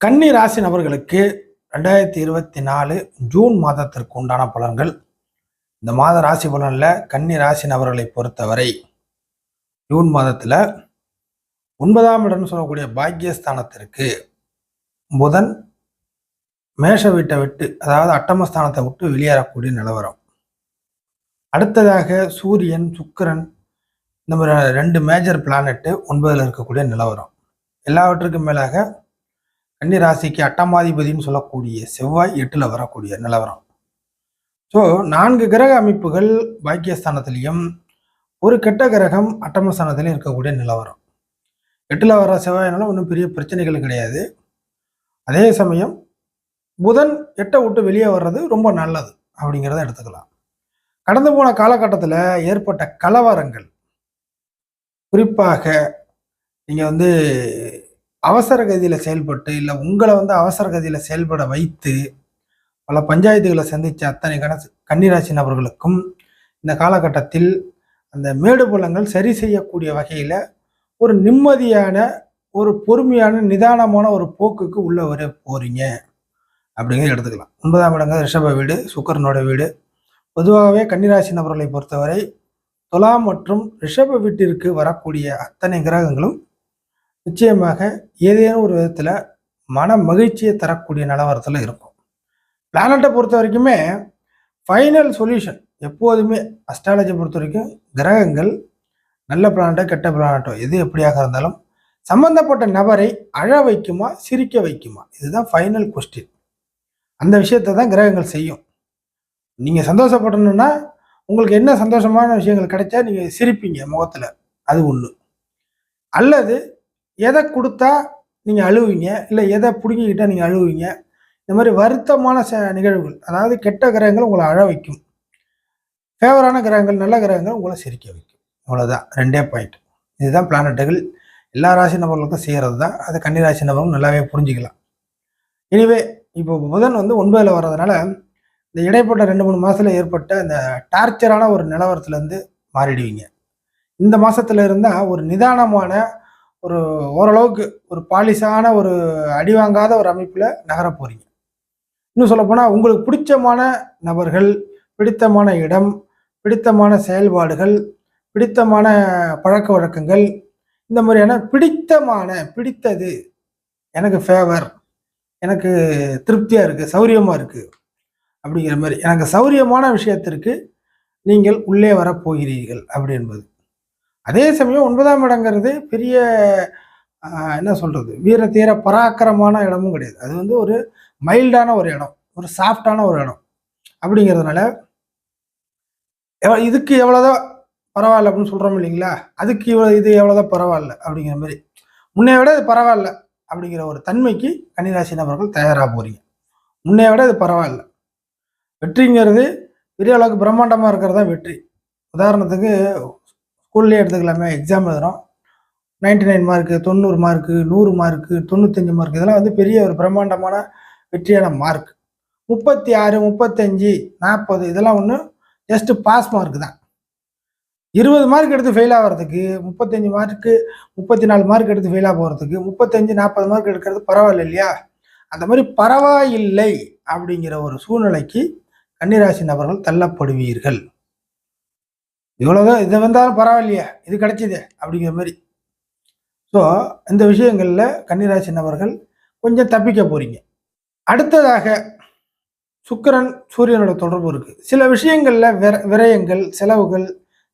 கன்னி ராசி நபர்களுக்கு ரெண்டாயிரத்தி இருபத்தி நாலு ஜூன் மாதத்திற்கு உண்டான பலன்கள். இந்த மாத ராசி பலனில் கன்னி ராசி நபர்களை பொறுத்தவரை ஜூன் மாதத்தில் ஒன்பதாம் இடம்னு சொல்லக்கூடிய பாக்கியஸ்தானத்திற்கு புதன் மேஷ வீட்டை விட்டு அதாவது அட்டமஸ்தானத்தை விட்டு வெளியேறக்கூடிய நிலவரம். அடுத்ததாக சூரியன் சுக்கிரன் இந்த மாதிரி ரெண்டு மேஜர் பிளானெட்டு ஒன்பதில் இருக்கக்கூடிய நிலவரம். எல்லாவற்றுக்கும் மேலாக கன்னி ராசிக்கு அட்டமாதிபதினு சொல்லக்கூடிய செவ்வாய் எட்டில் வரக்கூடிய நிலவரம். ஸோ நான்கு கிரக அமைப்புகள் பாக்கியஸ்தானத்திலையும் ஒரு கெட்ட கிரகம் அட்டமஸ்தானத்திலையும் இருக்கக்கூடிய நிலவரம். எட்டில் வர செவ்வாயினால ஒன்றும் பெரிய பிரச்சனைகள் கிடையாது. அதே சமயம் புதன் எட்டை விட்டு வெளியே வர்றது ரொம்ப நல்லது அப்படிங்கிறத எடுத்துக்கலாம். கடந்து போன காலகட்டத்தில் ஏற்பட்ட கலவரங்கள். குறிப்பாக நீங்கள் வந்து அவசர கதியில் செயல்பட்டு இல்லை உங்களை வந்து அவசர கதியில் செயல்பட வைத்து பல பஞ்சாயத்துகளை சந்தித்த அத்தனை கண கன்னிராசி நபர்களுக்கும் இந்த காலகட்டத்தில் அந்த மேடு பள்ளங்கள் சரி செய்யக்கூடிய வகையில் ஒரு நிம்மதியான ஒரு பொறுமையான நிதானமான ஒரு போக்குக்கு உள்ள வர போகிறீங்க அப்படிங்கிறத எடுத்துக்கலாம். ஒன்பதாம் இடங்க ரிஷப வீடு சுக்கரனோட வீடு. பொதுவாகவே கன்னிராசி நபர்களை பொறுத்தவரை துலாம் மற்றும் ரிஷப வீட்டிற்கு வரக்கூடிய அத்தனை கிரகங்களும் நிச்சயமாக ஏதேனும் ஒரு விதத்தில் மன மகிழ்ச்சியை தரக்கூடிய நிலவரத்தில் இருக்கும். பிளானட்டை பொறுத்த வரைக்குமே ஃபைனல் சொல்யூஷன் எப்போதுமே அஸ்ட்ராலஜி பொறுத்த வரைக்கும் கிரகங்கள் நல்ல பிளானட்டோ கெட்ட பிளானட்டோ எது எப்படியாக இருந்தாலும் சம்பந்தப்பட்ட நபரை அழ வைக்குமா சிரிக்க வைக்குமா இதுதான் ஃபைனல் கொஸ்டின் அந்த விஷயத்தை தான் கிரகங்கள் செய்யும். நீங்கள் சந்தோஷப்படணும்னா உங்களுக்கு என்ன சந்தோஷமான விஷயங்கள் கிடைச்சா நீங்கள் சிரிப்பீங்க முகத்தில். அது ஒன்று அல்லது எதை கொடுத்தா நீங்கள் அழுவீங்க? இல்லை எதை பிடுங்கிக்கிட்டால் நீங்கள் அழுவீங்க? இந்த மாதிரி வருத்தமான ச நிகழ்வுகள் அதாவது கெட்ட கிரகங்கள் உங்களை அழ வைக்கும். ஃபேவரான கிரகங்கள் நல்ல கிரகங்கள் உங்களை சிரிக்க வைக்கும். அவ்வளோதான் ரெண்டே பாயிண்ட் இதுதான் பிளானட்டுகள் எல்லா ராசி நபர்களுக்கும் செய்கிறது தான். அது கன்னி ராசி நபர்களும் நல்லாவே புரிஞ்சுக்கலாம். எனிவே இப்போ புதன் வந்து ஒன்பதில் வர்றதுனால இந்த இடைப்பட்ட ரெண்டு மூணு மாதத்தில் ஏற்பட்ட இந்த டார்ச்சரான ஒரு நிலவரத்துலேருந்து மாறிடுவீங்க. இந்த மாதத்துல இருந்தால் ஒரு நிதானமான ஒரு ஓரளவுக்கு ஒரு பாலிசான ஒரு அடி வாங்காத ஒரு அமைப்பில் நகர போகிறீங்க இன்னும் சொல்லப்போனால் உங்களுக்கு பிடிச்சமான நபர்கள் பிடித்தமான இடம் பிடித்தமான செயல்பாடுகள் பிடித்தமான பழக்க வழக்கங்கள் இந்த மாதிரியான பிடித்தமான பிடித்தது எனக்கு ஃபேவர் எனக்கு திருப்தியாக இருக்குது சௌரியமாக இருக்குது அப்படிங்கிற மாதிரி. எனக்கு சௌரியமான விஷயத்திற்கு நீங்கள் உள்ளே வரப்போகிறீர்கள் அப்படி என்பது அதே சமயம் ஒன்பதாம் இடங்கிறது பெரிய என்ன சொல்கிறது வீர தீர பராக்கிரமான இடமும் கிடையாது. அது வந்து ஒரு மைல்டான ஒரு இடம் ஒரு சாஃப்டான ஒரு இடம் அப்படிங்கிறதுனால எவ்வ- இதுக்கு எவ்வளோதான் பரவாயில்ல அப்படின்னு சொல்கிறோம் இல்லைங்களா? அதுக்கு இவ்வளோ இது எவ்வளோதான் பரவாயில்ல அப்படிங்கிற மாதிரி. முன்னைய விட இது பரவாயில்ல அப்படிங்கிற ஒரு தன்மைக்கு கன்னிராசி நபர்கள் தயாராக போகிறீங்க முன்னைய விட இது பரவாயில்ல. வெற்றிங்கிறது பெரிய அளவுக்கு பிரம்மாண்டமாக இருக்கிறது தான் வெற்றி. உதாரணத்துக்கு ஸ்கூல்லேயே எடுத்துக்கலாமே எக்ஸாம் எழுதுகிறோம் நைன்டி நைன் மார்க்கு தொண்ணூறு மார்க்கு நூறு மார்க்கு தொண்ணூத்தஞ்சு மார்க் இதெல்லாம் வந்து பெரிய ஒரு பிரம்மாண்டமான வெற்றியான மார்க் முப்பத்தி ஆறு முப்பத்தஞ்சு நாற்பது இதெல்லாம் ஒன்று ஜஸ்ட்டு பாஸ் மார்க் தான். இருபது மார்க் எடுத்து ஃபெயில் ஆகிறதுக்கு முப்பத்தஞ்சு மார்க்கு முப்பத்தி நாலு மார்க் எடுத்து ஃபெயிலாக போகிறதுக்கு முப்பத்தஞ்சு நாற்பது மார்க் எடுக்கிறது பரவாயில்ல இல்லையா? அந்த மாதிரி பரவாயில்லை அப்படிங்கிற ஒரு சூழ்நிலைக்கு கன்னிராசி நபர்கள் தள்ளப்படுவீர்கள். இவ்வளோதான் இது வந்தாலும் பரவாயில்லையே இது கிடைச்சிது அப்படிங்கிற மாதிரி. ஸோ இந்த விஷயங்களில் கன்னிராசி நபர்கள் கொஞ்சம் தப்பிக்க போகிறீங்க அடுத்ததாக சுக்கிரன் சூரியனோட தொடர்பு இருக்குது சில விஷயங்களில் விர விரயங்கள் செலவுகள்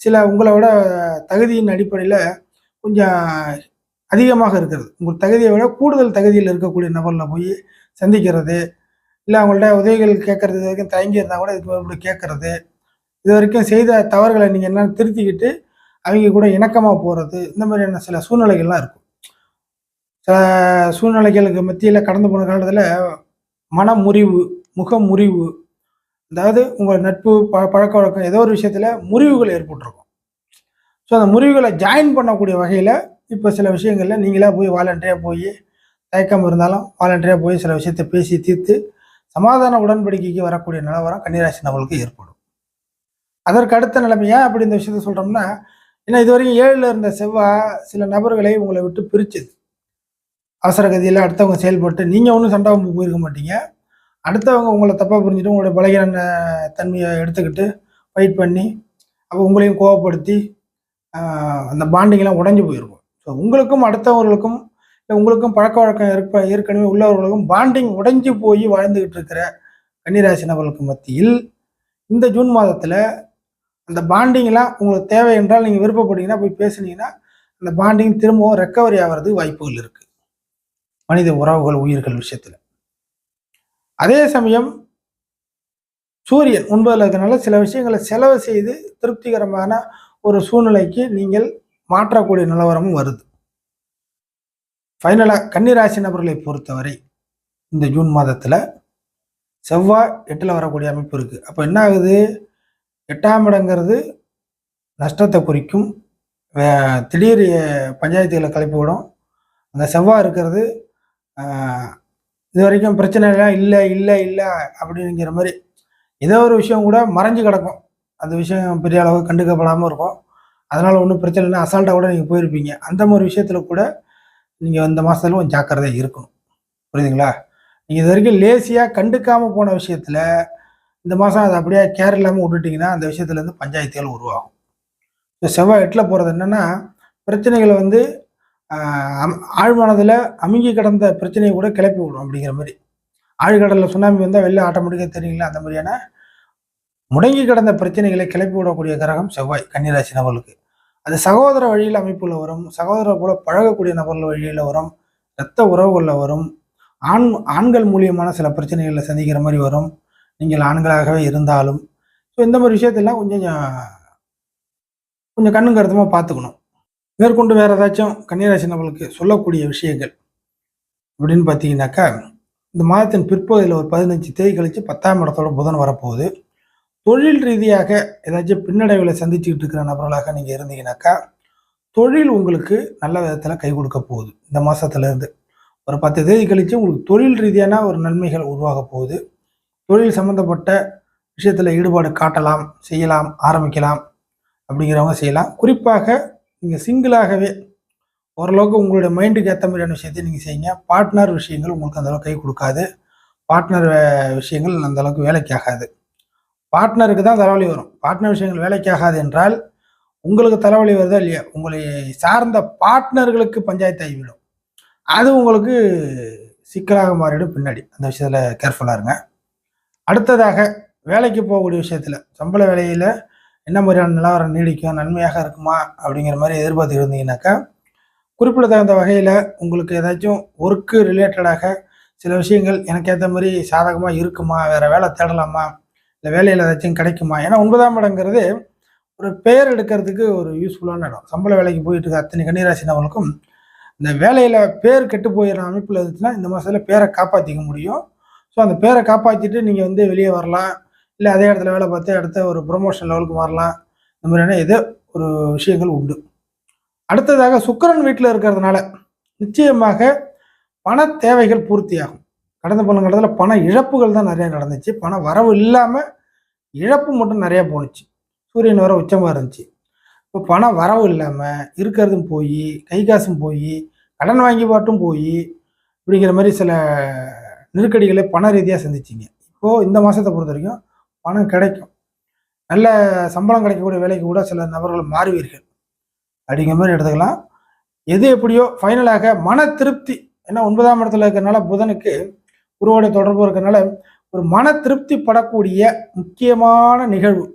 சில உங்களை விட தகுதியின் அடிப்படையில் கொஞ்சம் அதிகமாக இருக்கிறது. உங்கள் தகுதியை விட கூடுதல் தகுதியில் இருக்கக்கூடிய நபரில் போய் சந்திக்கிறது. இல்லை அவங்கள்ட்ட உதவிகள் கேட்கறது வரைக்கும் தயங்கி இருந்தால் கூட இது இப்படி கேட்கறது. இது வரைக்கும் செய்த தவறுகளை நீங்கள் என்னென்னு திருத்திக்கிட்டு அவங்க கூட இணக்கமாக போகிறது இந்த மாதிரியான சில சூழ்நிலைகள்லாம் இருக்கும். சில சூழ்நிலைகளுக்கு மத்தியில் கடந்து போன காலத்தில் மன முறிவு முக முறிவு அதாவது உங்கள் நட்பு ப பழக்க வழக்கம் ஏதோ ஒரு விஷயத்தில் முறிவுகள் ஏற்பட்டிருக்கும். ஸோ அந்த முறிவுகளை ஜாயின் பண்ணக்கூடிய வகையில் இப்போ சில விஷயங்களில் நீங்களாக போய் வாலண்டரியாக போய் தயக்கம் இருந்தாலும் வாலண்டரியாக போய் சில விஷயத்தை பேசி தீர்த்து சமாதான உடன்படிக்கைக்கு வரக்கூடிய நிலவரம் கன்னிராசி நபர்களுக்கு ஏற்படும். அதற்கு அடுத்த நிலைமை ஏன் அப்படி இந்த விஷயத்த சொல்கிறோம்னா ஏன்னா இது வரைக்கும் ஏழில் இருந்த செவ்வாய் சில நபர்களை உங்களை விட்டு பிரிச்சுது. அவசர கதியில் அடுத்தவங்க செயல்பட்டு நீங்கள் ஒன்றும் சண்டை போயிருக்க மாட்டீங்க. அடுத்தவங்க உங்களை தப்பாக புரிஞ்சுட்டு உங்களுடைய பலகீன தன்மையை எடுத்துக்கிட்டு ஃபைட் பண்ணி அப்போ உங்களையும் கோவப்படுத்தி அந்த பாண்டிங்லாம் உடஞ்சி போயிருக்கும். ஸோ உங்களுக்கும் அடுத்தவர்களுக்கும் இல்லை உங்களுக்கும் பழக்க வழக்கம் இருப்ப ஏற்கனவே உள்ளவர்களுக்கும் பாண்டிங் உடைஞ்சு போய் வாழ்ந்துக்கிட்டு இருக்கிற கன்னிராசி நபர்களுக்கு மத்தியில் இந்த ஜூன் மாதத்தில் அந்த பாண்டிங்லாம் உங்களுக்கு தேவை என்றால் நீங்கள் விருப்பப்பட்டீங்கன்னா போய் பேசுனீங்கன்னா அந்த பாண்டிங் திரும்பவும் ரெக்கவரி ஆகிறதுக்கு வாய்ப்புகள் இருக்குது மனித உறவுகள் உயிர்கள் விஷயத்தில். அதே சமயம் சூரியன் ஒன்பதில் இருக்கிறனால சில விஷயங்களை செலவு செய்து திருப்திகரமான ஒரு சூழ்நிலைக்கு நீங்கள் மாற்றக்கூடிய நிலவரமும் வருது. ஃபைனலாக கன்னிராசி நபர்களை பொறுத்தவரை இந்த ஜூன் மாதத்தில் செவ்வாய் எட்டில் வரக்கூடிய அமைப்பு இருக்குது அப்போ என்ன ஆகுது? எட்டாம் இடங்கிறது நஷ்டத்தை குறிக்கும். வே- திடீர் பஞ்சாயத்துகளை கலப்பி விடும். அந்த செவ்வாய் இருக்கிறது. இது வரைக்கும் பிரச்சனைலாம் இல்லை இல்லை இல்லை அப்படிங்கிற மாதிரி ஏதோ ஒரு விஷயம் கூட மறைஞ்சு கிடக்கும். அந்த விஷயம் பெரிய அளவு கண்டுக்கப்படாமல் இருக்கும். அதனால் ஒன்றும் பிரச்சனை இல்லை. அசால்ட்டாக கூட நீங்கள் போயிருப்பீங்க. அந்த மாதிரி விஷயத்தில் கூட நீங்கள் இந்த மாதத்துல கொஞ்சம் ஜாக்கிரதையாக இருக்கணும். புரியுதுங்களா? நீங்கள் இது வரைக்கும் லேசியாக கண்டுக்காமல் போன விஷயத்தில் இந்த மாதம் அதை அப்படியே கேர் இல்லாமல் விட்டுட்டிங்கன்னா அந்த விஷயத்துலேருந்து பஞ்சாயத்துகள் உருவாகும். இந்த செவ்வாய் எட்டில் போகிறது என்னென்னா பிரச்சனைகளை வந்து ஆஹ், அம்- அமுங்கி கிடந்த பிரச்சனையை கூட கிளப்பி விடும் அப்படிங்கிற மாதிரி. ஆழ்கடலில் சுனாமி வந்தால் வெளில ஆட்டோமேட்டிக்காக தெரியுங்களா? அந்த மாதிரியான முடங்கி கிடந்த பிரச்சனைகளை கிளப்பி விடக்கூடிய கிரகம் செவ்வாய் கன்னிராசி நபர்களுக்கு. அது சகோதர வழியில் அமைப்பில் வரும் சகோதரர் போல பழகக்கூடிய நபர்கள் வழியில் வரும் இரத்த உறவுகளில் வரும் ஆண் ஆண்கள் மூலியமான சில பிரச்சனைகளை சந்திக்கிற மாதிரி வரும். நீங்கள் ஆண்களாகவே இருந்தாலும். ஸோ இந்த மாதிரி விஷயத்தெல்லாம் கொஞ்சம் கொஞ்சம் கண்ணும் கருத்துமாக பார்த்துக்கணும். மேற்கொண்டு வேற ஏதாச்சும் கன்னிராசி நம்மளுக்கு சொல்லக்கூடிய விஷயங்கள் அப்படின்னு பார்த்தீங்கன்னாக்கா இந்த மாதத்தின் பிற்பகுதியில் ஒரு பதினஞ்சு தேதி கழிச்சு பத்தாம் இடத்தோட புதன் வரப்போகுது. தொழில் ரீதியாக ஏதாச்சும் பின்னடைவுகளை சந்திச்சுக்கிட்டு இருக்கிற நபர்களாக நீங்கள் இருந்தீங்கன்னாக்கா தொழில் உங்களுக்கு நல்ல விதத்தில் கை கொடுக்க போகுது. இந்த மாதத்துலேருந்து ஒரு பத்து தேதி கழிச்சு உங்களுக்கு தொழில் ரீதியான ஒரு நன்மைகள் உருவாக போகுது. தொழில் சம்மந்தப்பட்ட விஷயத்தில் ஈடுபாடு காட்டலாம் செய்யலாம் ஆரம்பிக்கலாம் அப்படிங்கிறவங்க செய்யலாம். குறிப்பாக நீங்கள் சிங்கிளாகவே ஓரளவுக்கு உங்களுடைய மைண்டுக்கு ஏற்ற மாதிரியான விஷயத்தை நீங்கள் செய்யுங்க. பார்ட்னர் விஷயங்கள் உங்களுக்கு அந்தளவுக்கு கை கொடுக்காது. பார்ட்னர் விஷயங்கள் அந்தளவுக்கு வேலைக்கு ஆகாது. பார்ட்னருக்கு தான் தலைவலி வரும். பார்ட்னர் விஷயங்கள் வேலைக்கு ஆகாது என்றால் உங்களுக்கு தலைவலி வருதா இல்லையா? உங்களை சார்ந்த பார்ட்னர்களுக்கு பஞ்சாயத்து ஆகிவிடும். அது உங்களுக்கு சிக்கலாக மாறிடும் பின்னாடி. அந்த விஷயத்தில் கேர்ஃபுல்லாக இருங்க. அடுத்ததாக வேலைக்கு போகக்கூடிய விஷயத்தில் சம்பள வேலையில் என்ன மாதிரியான நிலவரம் நீடிக்கும் நன்மையாக இருக்குமா அப்படிங்கிற மாதிரி எதிர்பார்த்து இருந்தீங்கன்னாக்கா குறிப்பிடத்தகுந்த வகையில் உங்களுக்கு ஏதாச்சும் ஒர்க்கு ரிலேட்டடாக சில விஷயங்கள் எனக்கு ஏற்ற மாதிரி சாதகமாக இருக்குமா? வேறு வேலை தேடலாமா? இல்லை வேலையில் ஏதாச்சும் கிடைக்குமா? ஏன்னா ஒன்பதாம் இடங்கிறது ஒரு பெயர் எடுக்கிறதுக்கு ஒரு யூஸ்ஃபுல்லான இடம். சம்பள வேலைக்கு போயிட்டு இருக்க அத்தனை கன்னிராசினவங்களுக்கும் இந்த வேலையில் பேர் கெட்டு போயிடுற அமைப்பில் இருந்துச்சுன்னா இந்த மாதத்தில் பேரை காப்பாற்றிக்க முடியும். ஸோ அந்த பேரை காப்பாற்றிட்டு நீங்கள் வந்து வெளியே வரலாம். இல்லை அதே இடத்துல வேலை பார்த்து அடுத்த ஒரு ப்ரொமோஷன் லெவலுக்கு வரலாம். இந்த மாதிரியான ஏதோ ஒரு விஷயங்கள் உண்டு. அடுத்ததாக சுக்கரன் வீட்டில் இருக்கிறதுனால நிச்சயமாக பண தேவைகள் பூர்த்தியாகும். கடந்த பல காலத்தில் பண இழப்புகள் தான் நிறையா நடந்துச்சு. பண வரவு இல்லாமல் இழப்பு மட்டும் நிறையா போணுச்சு. சூரியன் வர உச்சமாக இருந்துச்சு. இப்போ பண வரவு இல்லாமல் இருக்கிறதும் போய் கை காசும் போய் கடன் வாங்கி பாட்டும் போய் இப்படிங்கிற மாதிரி சில நெருக்கடிகளை பண ரீதியாக சந்திச்சிங்க. இப்போது இந்த மாதத்தை பொறுத்த வரைக்கும் பணம் கிடைக்கும். நல்ல சம்பளம் கிடைக்கக்கூடிய வேலைக்கு கூட சில நபர்கள் மாறுவீர்கள். அப்படிங்கிற மாதிரி எடுத்துக்கலாம். எது எப்படியோ ஃபைனலாக மன திருப்தி ஏன்னா ஒன்பதாம் இடத்துல இருக்கிறனால புதனுக்கு குருவோட தொடர்பு இருக்கிறனால ஒரு மன திருப்தி படக்கூடிய முக்கியமான நிகழ்வு.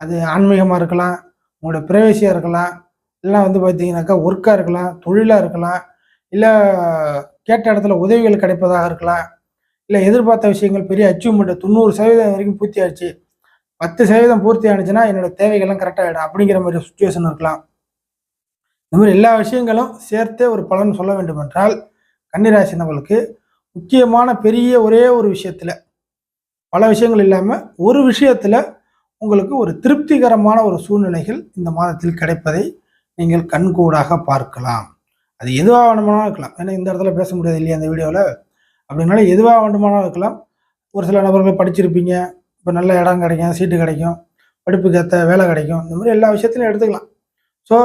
அது ஆன்மீகமாக இருக்கலாம் உங்களோட பிரவேசியாக இருக்கலாம் இல்லை வந்து பார்த்தீங்கன்னாக்கா ஒர்க்காக இருக்கலாம் தொழிலாக இருக்கலாம் இல்லை கேட்ட இடத்துல உதவிகள் கிடைப்பதாக இருக்கலாம். இல்லை எதிர்பார்த்த விஷயங்கள் பெரிய அச்சீவ்மெண்ட் தொண்ணூறு சதவீதம் வரைக்கும் பூர்த்தி ஆயிடுச்சு பத்து சதவீதம் பூர்த்தி ஆனிச்சுன்னா என்னோட தேவைகள்லாம் கரெக்டாக ஆகிடும் அப்படிங்கிற மாதிரி சுச்சுவேஷன் இருக்கலாம். இந்த மாதிரி எல்லா விஷயங்களும் சேர்த்தே ஒரு பலன் சொல்ல வேண்டும் என்றால் கன்னிராசி நபர்களுக்கு முக்கியமான பெரிய ஒரே ஒரு விஷயத்தில் பல விஷயங்கள் இல்லாமல் ஒரு விஷயத்தில் உங்களுக்கு ஒரு திருப்திகரமான ஒரு சூழ்நிலைகள் இந்த மாதத்தில் கிடைப்பதை நீங்கள் கண்கூடாக பார்க்கலாம். அது எதுவாக வேணுமானாலும் இருக்கலாம். ஏன்னா இந்த இடத்துல பேச முடியாது இல்லையா அந்த வீடியோவில் அப்படின்னால எதுவாக வேண்டுமானாலும் இருக்கலாம். ஒரு சில நபர்கள் படிச்சிருப்பீங்க இப்போ நல்ல இடம் கிடைக்கும் சீட்டு கிடைக்கும் படிப்புக்கு ஏற்ற வேலை கிடைக்கும். இந்த மாதிரி எல்லா விஷயத்திலையும் எடுத்துக்கலாம். ஸோ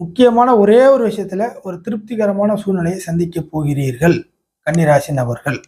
முக்கியமான ஒரே ஒரு விஷயத்தில் ஒரு திருப்திகரமான சூழ்நிலையை சந்திக்க போகிறீர்கள் கன்னிராசி நபர்கள்.